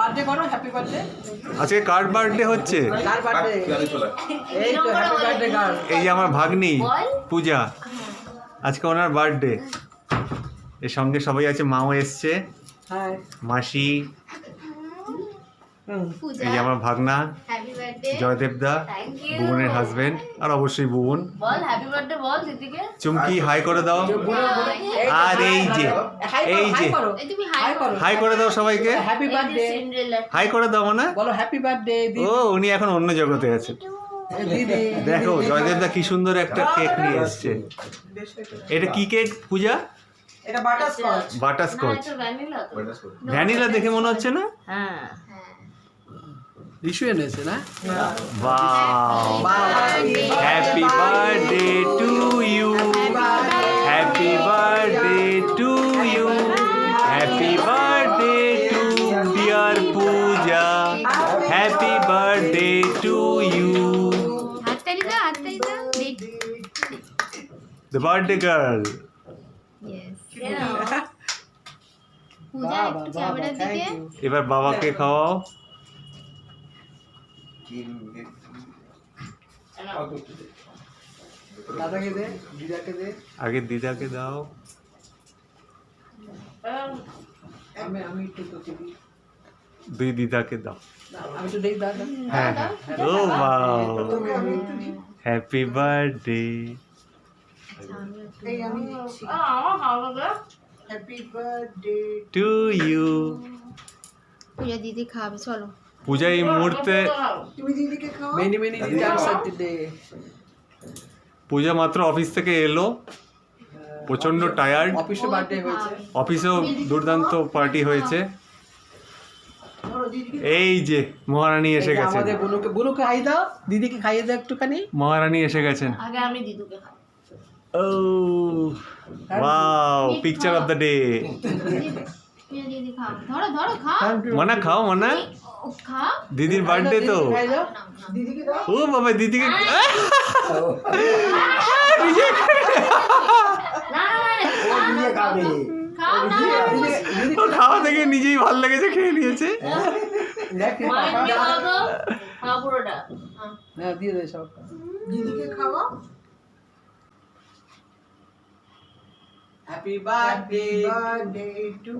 Birthday করো happy birthday আজকে কার birthday হচ্ছে? কার বার্থডে এই তো হ্যাপি বার্থডে কার এই যে আমার ভাগ্নি পূজা। আজকে ওনার বার্থডে এর সঙ্গে সবাই আছে মাও এসছে। হ্যাঁ মাসি। এই যে আমার ভাগনা। Happy birthday Joydeb da thank you ভুবনের husband আর অবশ্যই ভুবন বল হ্যাপি বার্থডে বল দিদিকে চুমকি হাই করে দাও আর এই যে এই যে করো এই তুমি হাই করো হাই করে দাও সবাইকে হ্যাপি বার্থডে সিন্ড্রেলা হাই করে দাও না বলো হ্যাপি বার্থডে ও উনি এখন অন্য জগতে আছে দেখো জয়দেব দা কি সুন্দর একটা কেক নিয়ে এসছে এটা কি কেক পূজা এটা butterscotch butterscotch vanilla vanilla দেখে মনে হচ্ছে না হ্যাঁ ইস্যু এনেছে না বাও happy birthday to you happy birthday to you happy birthday to dear Puja happy birthday to you দাও the birthday girl yes Puja একটু ক্যামেরার দিকে এবার বাবাকে খাওয়াও দাদাকে দে দিদাকে দে আগে দিদাকে দাও আমি আমি একটু তোকে দিই দুই দিদাকে দাও আমি একটু দেই দাদা হ্যাঁ হ্যাঁ ও বাও তোকে আমি একটু দিই হ্যাপি বার্থডে এই আমি দিচ্ছি আমার ভালো লাগে happy birthday to you Puja দিদি খাবে চলো পূজা এই মুহূর্তে মেনি মেনি পূজা মাত্র অফিস থেকে এলো। প্রচণ্ড টায়ার্ড অফিসে বার্থডে হয়েছে। অফিসেও দুর্দান্ত পার্টি হয়েছে। এই যে মহারানী এসে গেছেন। বুনুকে খাইয়ে দাও দিদিকে খাইয়ে দাও একটুখানি। মহারানী এসে গেছেন। আগে আমি দিদুকে ও wow picture of the day ধরো ধরো খাও মনা খাও মনা খাও দিদির বার্থডে তো ও বাবা দিদিকে না না না, খাও না ও খাওয়া থেকে নিজেই ভালো লেগেছে খেয়ে নিয়েছে দিয়ে দে সব দিদিকে খাওয়া happy birthday birthday to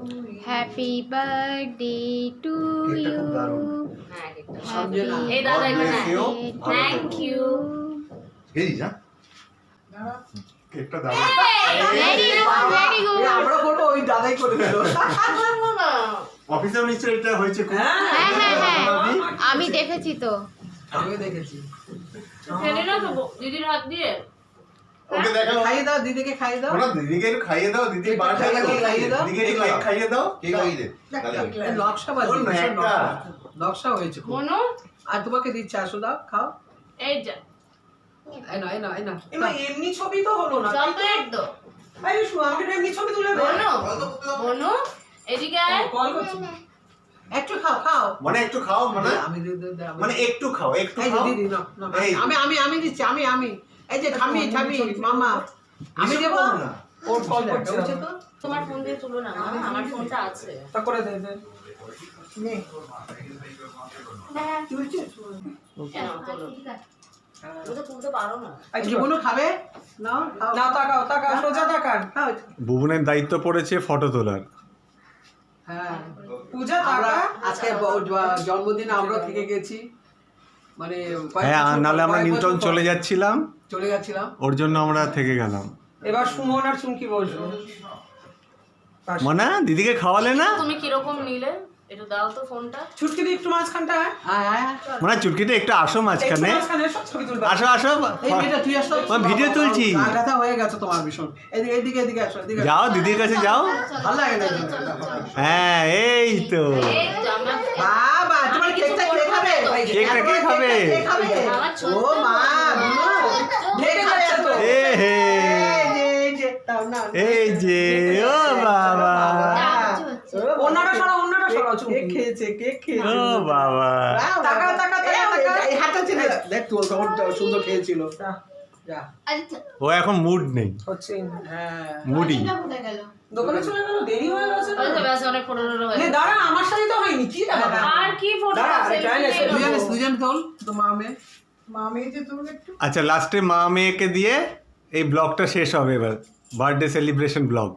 happy birthday to you হ্যাঁ সঞ্জনা। এই দাদা you. থ্যাংক ইউ কেকটা দাও ভেরি গুড ভেরি গুড আমরা করব ওই দাদাই করে দিল। অফিসেও নিশ্চয়ই এটা হয়েছে হ্যাঁ হ্যাঁ হ্যাঁ আমি দেখেছি তো। আমিও দেখেছি। খেলি না তো দিদির হাত দিয়ে ওকে দেখাও খাইয়ে দাও দিদিকে খাইয়ে দাও। ওরা দিদিকে একটু খাইয়ে দাও দিদি একটু খাইয়ে দাও, দিদিকে একটু কেক খাইয়ে দাও। কেক খাইয়ে দে নকশা বাজি ওর ভীষণ ন্যাকটা। নকশা। নকশা হয়েছে খুব। আর তোমাকে দিচ্ছে আসো দাও খাও। এই যা। এই না এই না এই না এমনি ছবি তো হলো না চকলেট দো আরে শু আমাকে এমনি ছবি তুলে দে। মনু? মনু? এদিকে আয়। কল করছি। একটু খাও খাও। মানে একটু খাও মানে। আমি মানে একটু খাও একটু খাও। দিদি আমি আমি আমি দিচ্ছি আমি আমি। এই যে ঠামি ঠামি মামা আমি দেবো। ওর কল করছে তো তোমার ফোন দিয়ে তুলো না মা, আমার ফোনটা আছে। তা করে দে দে। নে। কেন? পারো না। আচ্ছা, ভুবনের দায়িত্ব পড়েছে ফটো তোলার। হ্যাঁ। পূজা তাকা। আজকে জন্মদিনে আমরা থেকে গেছি। মানে হ্যাঁ বছর- নাহলে আমরা নিউটন চলে যাচ্ছিলাম। চলে যাচ্ছিলাম। ওর জন্য আমরা থেকে গেলাম। এবার সুমন আর চুমকি বসবো। মনা দিদিকে খাওয়ালে না? তুমি কীরকম নিলে? একটু দাও তো ফোনটা। ছুটকি দি একটু মাঝখানটা। মনে আসো মাঝখানে। আসো আসো। তুই আসো। ভিডিও তুলছি। ব্যথা হয়ে গেছে তোমার ভীষণ। এদিকে এদিকে এদিকে আসো এদিকে যাও দিদির কাছে যাও। ভালো লাগে না। হ্যাঁ এই তো এই তো আমার বাবা তোমার কেকটা কে খাবে কেকটা কে খাবে? ও মা এই যে, ও বাবা। অন্যটা অন্যটা কেক খেয়েছে কেক খেয়েছে? বাবা। তাকা, তাকা, তাকা। হাতটা দেখ সুন্দর খেয়েছিল। ও এখন মুড নেই। হচ্ছে হ্যাঁ। মুডি দোকানে চলে গেল দেরি হয়ে গেছে না ওই তো ব্যাস অনেক ফটো টটো দাঁড়া আমার সাথে তো হয়নি কি দাঁড়া এসে দুজনে দুজন তোল তো মা মেয়ে। আচ্ছা লাস্টে মা মেয়েকে দিয়ে এই ব্লগটা শেষ হবে এবার। বার্থডে সেলিব্রেশন ব্লগ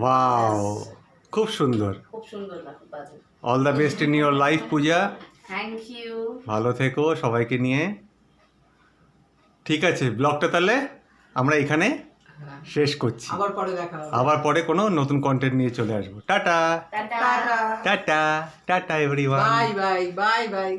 ওয়াও খুব সুন্দর। খুব সুন্দর all the best in your life Puja. Thank you ভালো থেকো সবাইকে নিয়ে। ঠিক আছে ব্লগটা তাহলে আমরা এখানে হ্যাঁ। শেষ করছি। আবার পরে দেখা হবে। আবার পরে কোনো নতুন কন্টেন্ট নিয়ে চলে আসব। Tata. Tata. Tata. Tata everyone bye bye bye bye